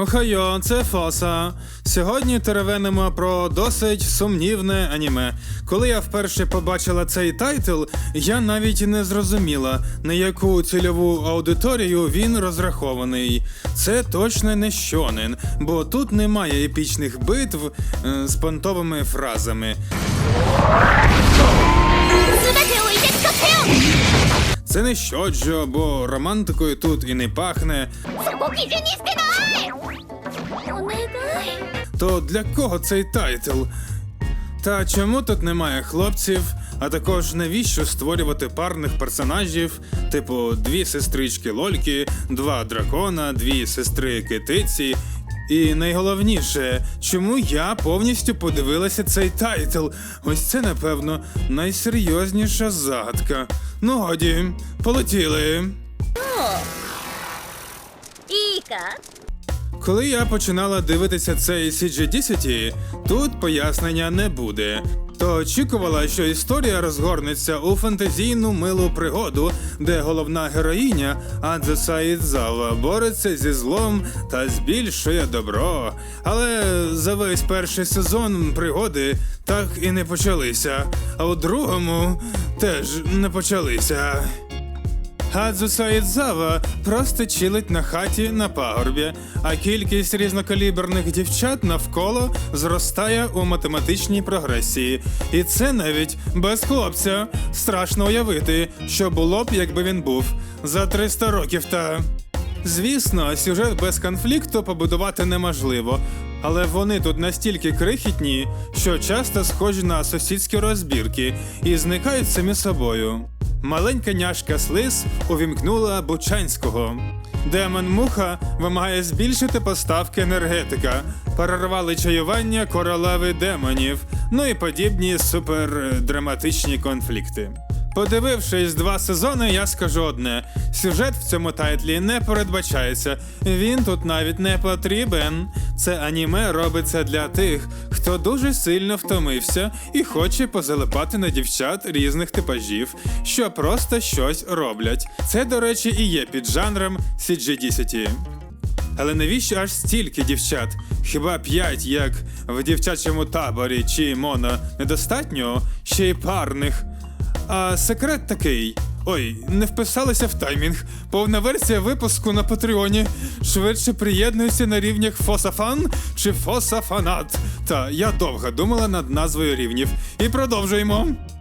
Охайо, це Фоса. Сьогодні теревенимо про досить сумнівне аніме. Коли я вперше побачила цей тайтл, я навіть не зрозуміла, на яку цільову аудиторію він розрахований. Це точно не щонен, бо тут немає епічних битв е, з понтовими фразами. Це не щоджо, бо романтикою тут і не пахне. То для кого цей тайтл? Та чому тут немає хлопців? А також навіщо створювати парних персонажів, типу дві сестрички Лольки, два дракона, дві сестри китиці і найголовніше, чому я повністю подивилася цей тайтл? Ось це, напевно, найсерйозніша загадка. Ну, годі, полетіли. Іка. Коли я починала дивитися цей CG10, тут пояснення не буде. То очікувала, що історія розгорнеться у фантазійну милу пригоду, де головна героїня Адзе Саїдзава бореться зі злом та збільшує добро. Але за весь перший сезон пригоди так і не почалися, а у другому теж не почалися. Гадзу Саїдзава просто чилить на хаті на пагорбі, а кількість різнокаліберних дівчат навколо зростає у математичній прогресії. І це навіть без хлопця. Страшно уявити, що було б, якби він був за 300 років та. Звісно, сюжет без конфлікту побудувати неможливо, але вони тут настільки крихітні, що часто схожі на сусідські розбірки і зникають самі собою. Маленька няшка Слиз увімкнула Бучанського. Демон Муха вимагає збільшити поставки енергетика, перервали чаювання королеви демонів, ну і подібні супердраматичні конфлікти. Подивившись два сезони, я скажу одне: сюжет в цьому тайтлі не передбачається. Він тут навіть не потрібен. Це аніме робиться для тих, хто дуже сильно втомився і хоче позалипати на дівчат різних типажів, що просто щось роблять. Це, до речі, і є піджанром CG-10. Але навіщо аж стільки дівчат? Хіба п'ять, як в дівчачому таборі чи моно, недостатньо? Ще й парних. А секрет такий. Ой, не вписалися в таймінг. Повна версія випуску на Патреоні. Швидше приєднуюся на рівнях Фосафан чи Фосафанат. Та я довго думала над назвою рівнів. І продовжуємо.